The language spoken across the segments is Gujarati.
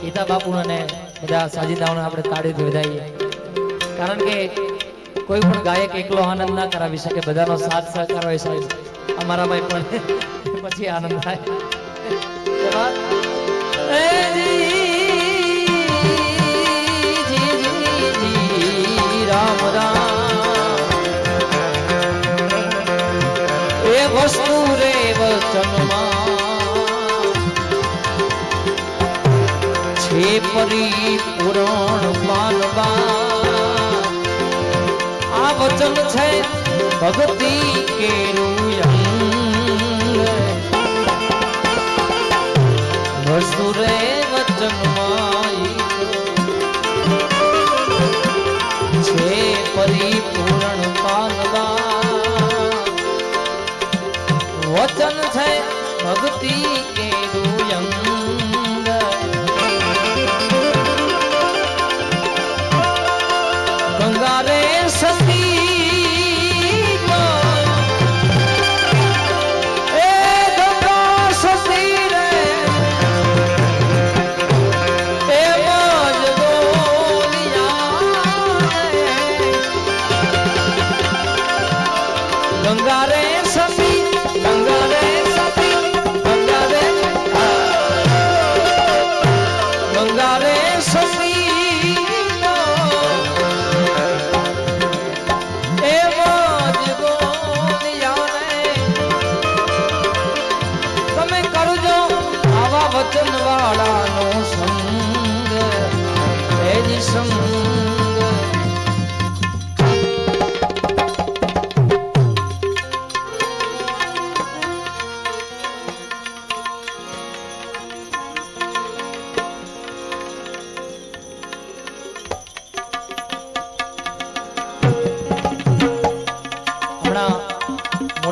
ગીતા બાપુ અને બધા સાજીદાઓને આપણે તાળીથી વધાવીએ કારણ કે કોઈ પણ ગાયક એકલો આનંદ ના કરાવી શકે, બધાનો સાથ સહકાર હોય સાહેબ. અમારા ભાઈ પણ પછી આનંદ થાય. ભક્તિ કેરું Ransom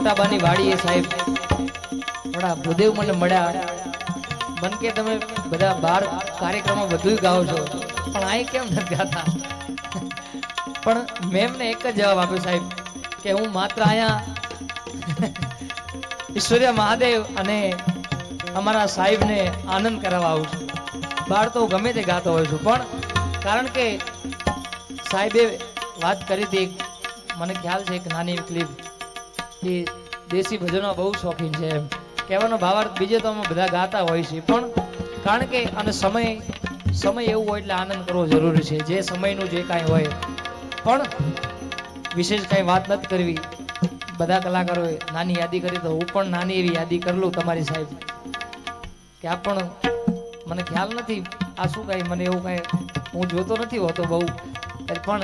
મોટાબાની વાડીએ સાહેબ. થોડા ભૂદેવ મને મળ્યા. મન કે તમે બધા બાર કાર્યક્રમો બધું ગાઓ છો. પણ આ કેમ નથી ગાતા? પણ મેમને એક જ જવાબ આપ્યો સાહેબ, કે હું માત્ર અહીંયા ઈશ્વર્ય મહાદેવ અને અમારા સાહેબને આનંદ કરાવવા આવું છું. બહાર તો ગમે તે ગાતો હોઉં છું, પણ કારણ કે સાહેબે વાત કરી હતી, મને ખ્યાલ છે એક નાની ક્લિપ. એ દેશી ભજનો બહુ શોખીન છે એમ. કહેવાનો ભાવાર્થ બીજે તો અમે બધા ગાતા હોય છે પણ કારણ કે અને સમય સમય એવું હોય એટલે આનંદ કરવો જરૂરી છે, જે સમયનું જે કાંઈ હોય. પણ વિશેષ કાંઈ વાત નથી કરવી. બધા કલાકારોએ નાની યાદી કરી, તો હું પણ નાની એવી યાદી કરી લઉં તમારી સાહેબ. કે આ પણ મને ખ્યાલ નથી, આ શું કાંઈ, મને એવું કાંઈ હું જોતો નથી હોતો બહુ. પણ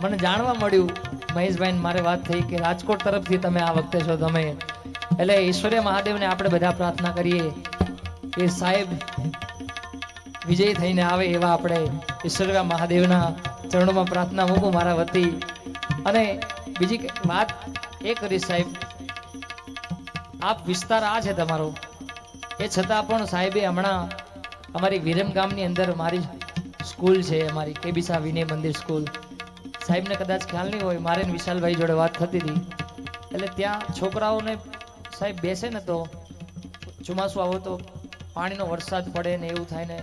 મને જાણવા મળ્યું મહેશભાઈ મારે વાત થઈ કે રાજકોટ તરફથી તમે આ વખતે છો, તમે. એટલે ઈશ્વર્ય મહાદેવને આપણે બધા પ્રાર્થના કરીએ કે સાહેબ વિજય થઈને આવે એવા આપણે ઈશ્વર્ય મહાદેવના ચરણોમાં પ્રાર્થના મૂકું મારા વતી. અને બીજી વાત એ કરીશ સાહેબ, આપ વિસ્તાર આ છે તમારો. એ છતાં પણ સાહેબે હમણાં અમારી વિરમ ગામની અંદર મારી સ્કૂલ છે, અમારી કેબીસા વિનય મંદિર સ્કૂલ. સાહેબને કદાચ ખ્યાલ નહીં હોય, મારે વિશાલભાઈ જોડે વાત થતી હતી. એટલે ત્યાં છોકરાઓને સાહેબ બેસે ને તો ચોમાસું આવો તો પાણીનો વરસાદ પડે ને એવું થાય ને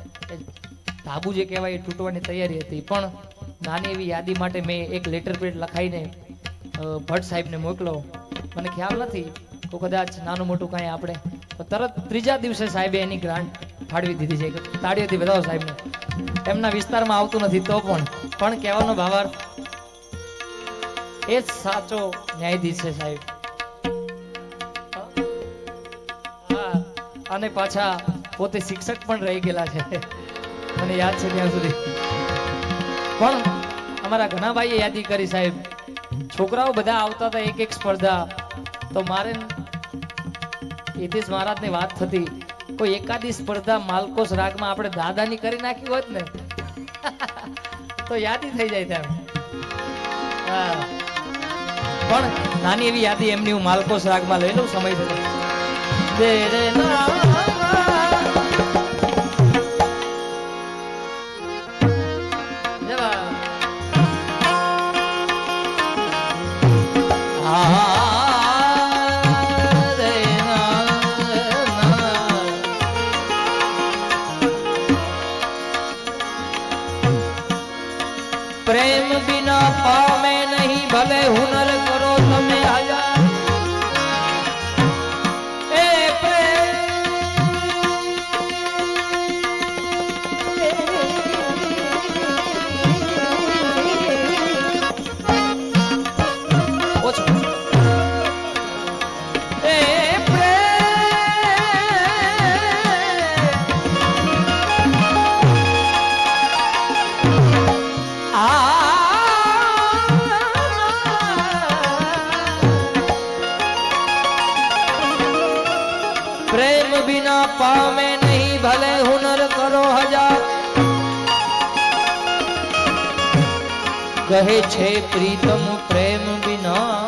ધાબુ જે કહેવાય એ તૂટવાની તૈયારી હતી. પણ નાની એવી યાદી માટે મેં એક લેટર પેડ લખાઈને ભટ્ટ સાહેબને મોકલો. મને ખ્યાલ નથી તો કદાચ નાનું મોટું કાંઈ આપણે તરત ત્રીજા દિવસે સાહેબે એની ગ્રાન્ટ ફાળવી દીધી છે. તાળીઓથી બધાઓ સાહેબને. એમના વિસ્તારમાં આવતું નથી તો પણ પણ કહેવાનો ભાવાર્થ એ જ સાચો ન્યાયાધીશ છે સાહેબ. હા, અને પાછા પોતે શિક્ષક પણ રહી ગયેલા છે. મને યાદ છે ત્યાં સુધી. પણ અમારા ઘણા ભાઈએ યાદી કરી સાહેબ. છોકરાઓ બધા આવતા હતા એક એક સ્પર્ધા. તો મારે હિતેશ મહારાજની વાત થતી. કોઈ એકાદી સ્પર્ધા માલકોસ રાગમાં આપણે દાદાની કરી નાખી હોત ને. તો યાદી થઈ જાય તેમ હા. પણ નાની એવી યાદી એમની હું માલકોસ રાગમાં લઈ લઉં, સમય. પ્રેમ બિના પામે નહીં, ભલે હુનર કહે છે, પ્રીતમ પ્રેમ વિના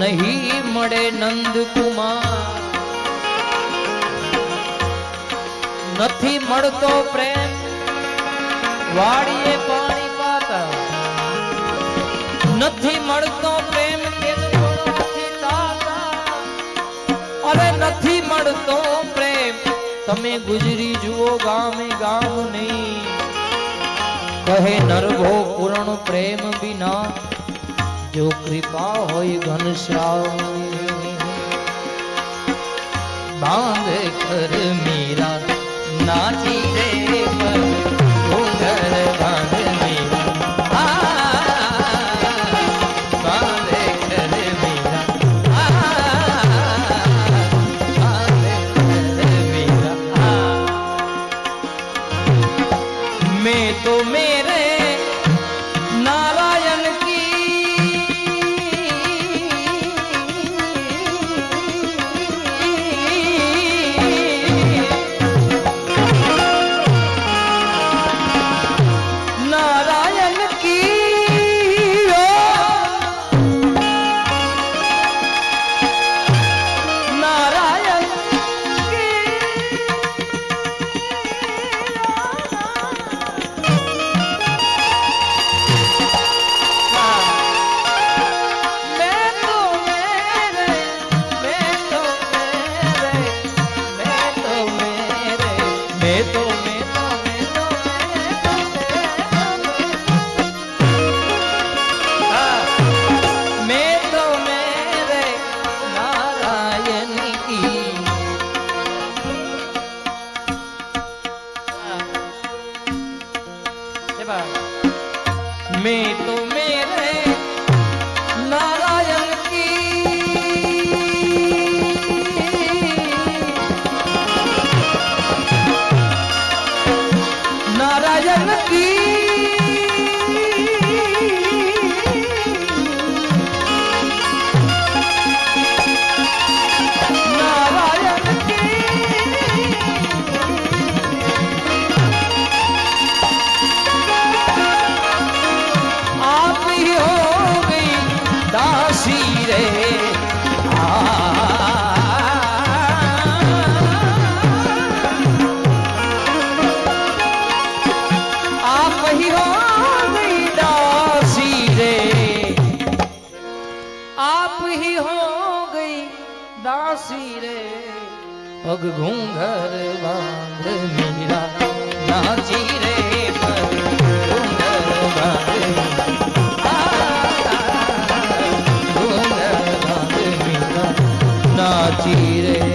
નહીં મળે નંદકુમાર. નથી મળતો પ્રેમ વાડીએ પાણી પાતા. નથી મળતો પ્રેમ અરે નથી મળતો પ્રેમ, તમે ગુજરી જુઓ ગામે ગામ નહીં. કહે નરભો પૂર્ણ પ્રેમ બિના જો કૃપા હોય ઘનશ્યામ બાંધ કર મીરા નાચી રે દાસી રે પગ ઘૂંઘર બાંધ મીરા નાચી રે પગ ઘૂંઘર બાંધ નાચી રે